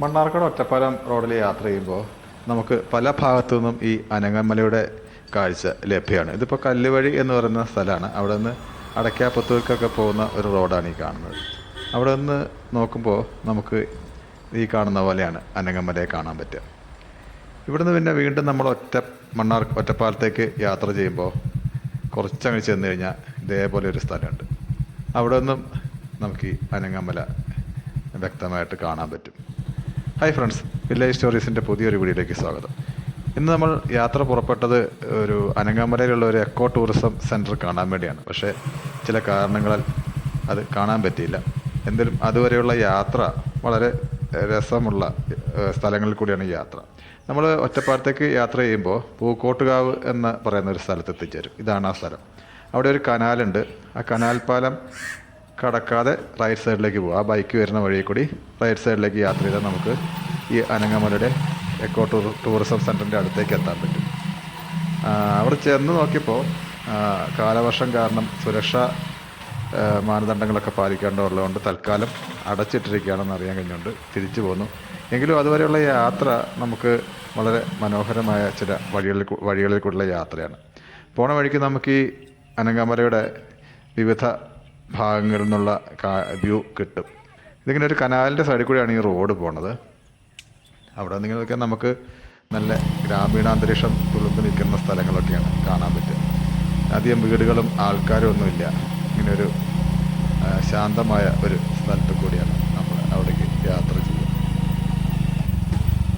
മണ്ണാർക്കാട് ഒറ്റപ്പാലം റോഡിൽ യാത്ര ചെയ്യുമ്പോൾ നമുക്ക് പല ഭാഗത്തു നിന്നും ഈ അനങ്ങമലയുടെ കാഴ്ച ലഭ്യമാണ്. ഇതിപ്പോൾ കല്ലുവഴി എന്ന് പറയുന്ന സ്ഥലമാണ്. അവിടെ നിന്ന് അടയ്ക്കാപ്പത്തൂർക്കൊക്കെ പോകുന്ന ഒരു റോഡാണ് ഈ കാണുന്നത്. അവിടെ നിന്ന് നോക്കുമ്പോൾ നമുക്ക് ഈ കാണുന്ന പോലെയാണ് അനങ്ങമലയെ കാണാൻ പറ്റുക. ഇവിടുന്ന് പിന്നെ വീണ്ടും നമ്മൾ ഒറ്റ മണ്ണാർ ഒറ്റപ്പാലത്തേക്ക് യാത്ര ചെയ്യുമ്പോൾ കുറച്ചങ്ങ് ചെന്ന് കഴിഞ്ഞാൽ ഇതേപോലെ ഒരു സ്ഥലമുണ്ട്. അവിടെ നിന്നും നമുക്ക് ഈ അനങ്ങമല വ്യക്തമായിട്ട് കാണാൻ പറ്റും. ഹായ് ഫ്രണ്ട്സ് വില്ലേജ് സ്റ്റോറീസിന്റെ പുതിയൊരു വീഡിയോയിലേക്ക് സ്വാഗതം. ഇന്ന് നമ്മൾ യാത്ര പുറപ്പെട്ടത് ഒരു അനങ്ങാമലയിലുള്ള ഒരു എക്കോ ടൂറിസം സെന്റർ കാണാൻ വേണ്ടിയാണ്. പക്ഷേ ചില കാരണങ്ങളാൽ അത് കാണാൻ പറ്റിയില്ല. എന്തായാലും അതുവരെയുള്ള യാത്ര വളരെ രസമുള്ള സ്ഥലങ്ങളിൽ കൂടിയാണ് യാത്ര. നമ്മൾ ഒറ്റപ്പാലത്തേക്ക് യാത്ര ചെയ്യുമ്പോൾ പൂക്കോട്ടുകാവ് എന്ന് പറയുന്ന ഒരു സ്ഥലത്ത് എത്തിച്ചേരും. ഇതാണ് ആ സ്ഥലം. അവിടെ ഒരു കനാലുണ്ട്. ആ കനാൽ പാലം കടക്കാതെ റൈറ്റ് സൈഡിലേക്ക് പോകും ആ ബൈക്ക് വരുന്ന വഴി കൂടി റൈറ്റ് സൈഡിലേക്ക് യാത്ര ചെയ്താൽ നമുക്ക് ഈ അനങ്ങമലയുടെ എക്കോ ടൂർ ടൂറിസം സെന്ററിന്റെ അടുത്തേക്ക് എത്താൻ പറ്റും. അവിടെ ചെന്ന് നോക്കിയപ്പോൾ കാലവർഷം കാരണം സുരക്ഷാ മാനദണ്ഡങ്ങളൊക്കെ പാലിക്കേണ്ടതുള്ളതുകൊണ്ട് തൽക്കാലം അടച്ചിട്ടിരിക്കുകയാണെന്ന് അറിയാൻ കഴിഞ്ഞുകൊണ്ട് തിരിച്ചു പോന്നു. എങ്കിലും അതുവരെയുള്ള യാത്ര നമുക്ക് വളരെ മനോഹരമായ ചില വഴികളിൽ വഴികളിൽ കൂടെയുള്ള യാത്രയാണ്. പോണ വഴിക്ക് നമുക്ക് ഈ അനങ്ങമലയുടെ വിവിധ ഭാഗങ്ങളിൽ നിന്നുള്ള വ്യൂ കിട്ടും. ഇതിങ്ങനെ ഒരു കനാലിന്റെ സൈഡിൽ കൂടിയാണ് ഈ റോഡ് പോണത്. അവിടെ നിങ്ങളൊക്കെ നമുക്ക് നല്ല ഗ്രാമീണാന്തരീക്ഷം തുളുത്ത് നിൽക്കുന്ന സ്ഥലങ്ങളൊക്കെയാണ് കാണാൻ പറ്റുക. അധികം വീടുകളും ആൾക്കാരും ഒന്നുമില്ല. ഇങ്ങനെ ഒരു ശാന്തമായ ഒരു സ്ഥലത്ത് കൂടിയാണ് നമ്മൾ അവിടേക്ക് യാത്ര ചെയ്യുക.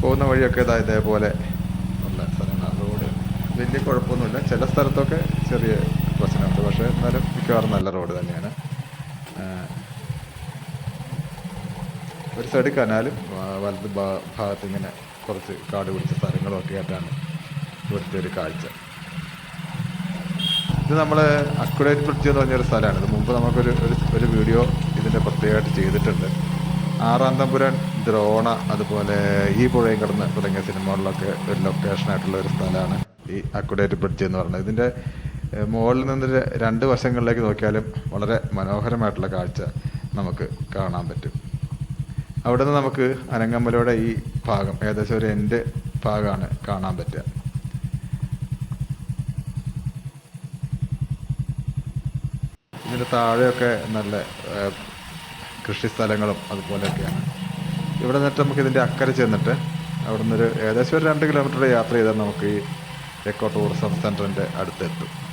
പോകുന്ന വഴിയൊക്കെ ഇതാ ഇതേപോലെ ഉള്ള സ്ഥലങ്ങളാണ്. റോഡ് വലിയ കുഴപ്പമൊന്നുമില്ല. ചില സ്ഥലത്തൊക്കെ ചെറിയ പ്രശ്നമുണ്ട് പക്ഷേ എന്നാലും മിക്കവാറും നല്ല റോഡ് തന്നെയാണ്. ഒരു സൈഡ് കനാലും വലത് ഭാഗത്ത് ഇങ്ങനെ കുറച്ച് കാട് പിടിച്ച സ്ഥലങ്ങളും ഒക്കെ ആയിട്ടാണ് ഇവിടുത്തെ ഒരു കാഴ്ച. ഇത് നമ്മൾ അക്കുഡേറ്റ് ബ്രിഡ്ജ് എന്ന് പറഞ്ഞൊരു സ്ഥലമാണ്. ഇത് മുമ്പ് നമുക്കൊരു ഒരു ഒരു വീഡിയോ ഇതിന്റെ പ്രത്യേകമായിട്ട് ചെയ്തിട്ടുണ്ട്. ആറാം തമ്പുരാൻ ദ്രോണ അതുപോലെ ഈ പുഴയും കടന്ന് തുടങ്ങിയ സിനിമകളിലൊക്കെ ഒരു ലൊക്കേഷനായിട്ടുള്ള ഒരു സ്ഥലമാണ് ഈ അക്കുഡേറ്റ് ബ്രിഡ്ജ് എന്ന് പറയുന്നത്. ഇതിന്റെ മുകളിൽ നിന്ന് രണ്ട് വശങ്ങളിലേക്ക് നോക്കിയാലും വളരെ മനോഹരമായിട്ടുള്ള കാഴ്ച നമുക്ക് കാണാൻ പറ്റും. അവിടെ നിന്ന് നമുക്ക് അനങ്ങമ്മലയുടെ ഈ ഭാഗം ഏകദേശം ഒരു എന്റെ ഭാഗമാണ് കാണാൻ പറ്റുക. ഇതിന്റെ താഴെയൊക്കെ നല്ല കൃഷി സ്ഥലങ്ങളും അതുപോലെയൊക്കെയാണ്. ഇവിടെ നിന്നിട്ട് നമുക്ക് ഇതിന്റെ അക്കരെ ചെന്നിട്ട് അവിടെ നിന്നൊരു ഏകദേശം ഒരു രണ്ട് കിലോമീറ്റർ യാത്ര ചെയ്താൽ നമുക്ക് ഈ എക്കോ ടൂറിസം സെന്ററിന്റെ അടുത്തെത്തും.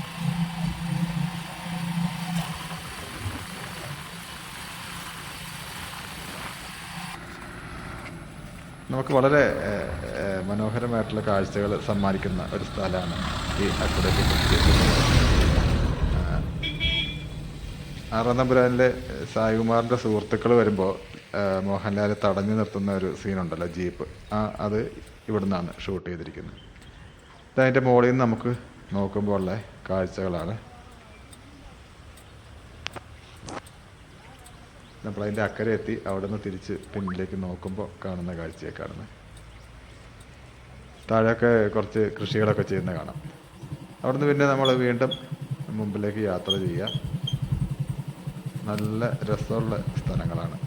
നമുക്ക് വളരെ മനോഹരമായിട്ടുള്ള കാഴ്ചകൾ സമ്മാനിക്കുന്ന ഒരു സ്ഥലമാണ് ഈ അക്കുഡേറ്റ് ആറാം തമ്പുരാനിലെ സായികുമാറിന്റെ സുഹൃത്തുക്കൾ വരുമ്പോൾ മോഹൻലാൽ തടഞ്ഞു നിർത്തുന്ന ഒരു സീനുണ്ടല്ലോ ജീപ്പ്. ആ അത് ഇവിടെ നിന്നാണ് ഷൂട്ട് ചെയ്തിരിക്കുന്നത്. ഇതതിന്റെ മുകളിൽ നിന്ന് നമുക്ക് നോക്കുമ്പോൾ ഉള്ള കാഴ്ചകളാണ് നമ്മളതിന്റെ അക്കരെ എത്തി അവിടെ നിന്ന് തിരിച്ച് പിന്നിലേക്ക് നോക്കുമ്പോൾ കാണുന്ന കാഴ്ചയെ കാണുന്നത് താഴെയൊക്കെ കുറച്ച് കൃഷികളൊക്കെ ചെയ്യുന്ന കാണാം. അവിടുന്ന് പിന്നെ നമ്മൾ വീണ്ടും മുമ്പിലേക്ക് യാത്ര ചെയ്യുക. നല്ല രസമുള്ള സ്ഥലങ്ങളാണ്.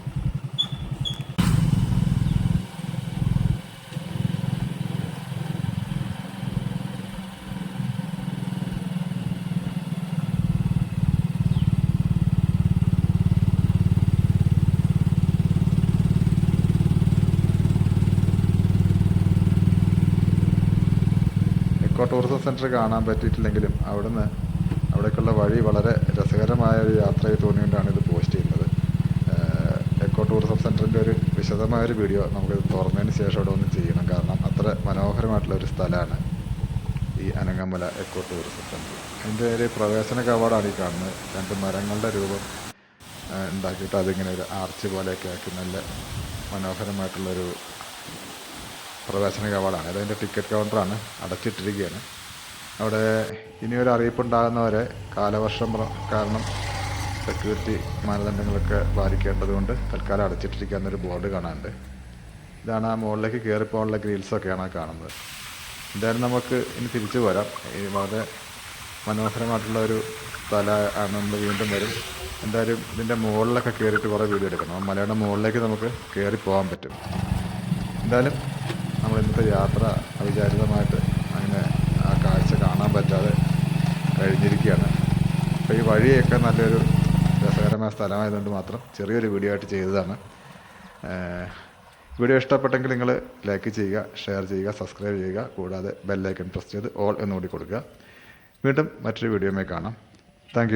ടൂറിസം സെന്റർ കാണാൻ പറ്റിയിട്ടില്ലെങ്കിലും അവിടുന്ന് അവിടേക്കുള്ള വഴി വളരെ രസകരമായ ഒരു യാത്രയായി തോന്നിയുകൊണ്ടാണ് ഇത് പോസ്റ്റ് ചെയ്യുന്നത്. എക്കോ ടൂറിസം സെന്ററിന്റെ ഒരു വിശദമായ ഒരു വീഡിയോ നമുക്ക് തുറന്നതിന് ശേഷം ഇവിടെ ഒന്ന് ചെയ്യണം. കാരണം അത്ര മനോഹരമായിട്ടുള്ള ഒരു സ്ഥലമാണ് ഈ അനങ്ങമല എക്കോ ടൂറിസം സെന്റർ അതിന്റെ ഒരു പ്രവേശന കവാടാണ് ഈ കാണുന്നത്. രണ്ട് മരങ്ങളുടെ രൂപം ഉണ്ടാക്കിയിട്ട് അതിങ്ങനെ ഒരു ആർച്ച് പോലെയൊക്കെ ആക്കി നല്ല മനോഹരമായിട്ടുള്ളൊരു പ്രവേശന കവാടാണ് അതതിന്റെ ടിക്കറ്റ് കൗണ്ടറാണ്. അടച്ചിട്ടിരിക്കുകയാണ്. അവിടെ ഇനി ഒരു അറിയിപ്പുണ്ടാകുന്നവരെ കാലവർഷം കാരണം സെക്യൂരിറ്റി മാനദണ്ഡങ്ങളൊക്കെ പാലിക്കേണ്ടതുകൊണ്ട് തൽക്കാലം അടച്ചിട്ടിരിക്കുക എന്നൊരു ബോർഡ് കാണാനുണ്ട്. ഇതാണ് ആ മുകളിലേക്ക് കയറിപ്പോകാനുള്ള ഗ്രിൽസൊക്കെയാണ് ആ കാണുന്നത്. എന്തായാലും നമുക്ക് ഇനി തിരിച്ചു പോരാം. വളരെ മനോഹരമായിട്ടുള്ള ഒരു സ്ഥല ആണ് നമ്മൾ വീണ്ടും വരും. എന്തായാലും ഇതിന്റെ മുകളിലൊക്കെ കയറിയിട്ട് കുറേ വീഡിയോ എടുക്കണം. മലയുടെ മുകളിലേക്ക് നമുക്ക് കയറി പോകാൻ പറ്റും. എന്തായാലും നമ്മൾ ഇന്നത്തെ യാത്ര അവിചാരിതമായിട്ട് അങ്ങനെ ആ കാഴ്ച കാണാൻ പറ്റാതെ കഴിഞ്ഞിരിക്കുകയാണ്. അപ്പോൾ ഈ വഴിയൊക്കെ നല്ലൊരു രസകരമായ സ്ഥലമായതുകൊണ്ട് മാത്രം ചെറിയൊരു വീഡിയോ ആയിട്ട് ചെയ്തതാണ്. വീഡിയോ ഇഷ്ടപ്പെട്ടെങ്കിൽ നിങ്ങൾ ലൈക്ക് ചെയ്യുക ഷെയർ ചെയ്യുക സബ്സ്ക്രൈബ് ചെയ്യുക കൂടാതെ ബെല്ലൈക്കൺ പ്രസ് ചെയ്ത് ഓൾ എന്നുകൂടി കൊടുക്കുക. വീണ്ടും മറ്റൊരു വീഡിയോയുമായി കാണാം. താങ്ക്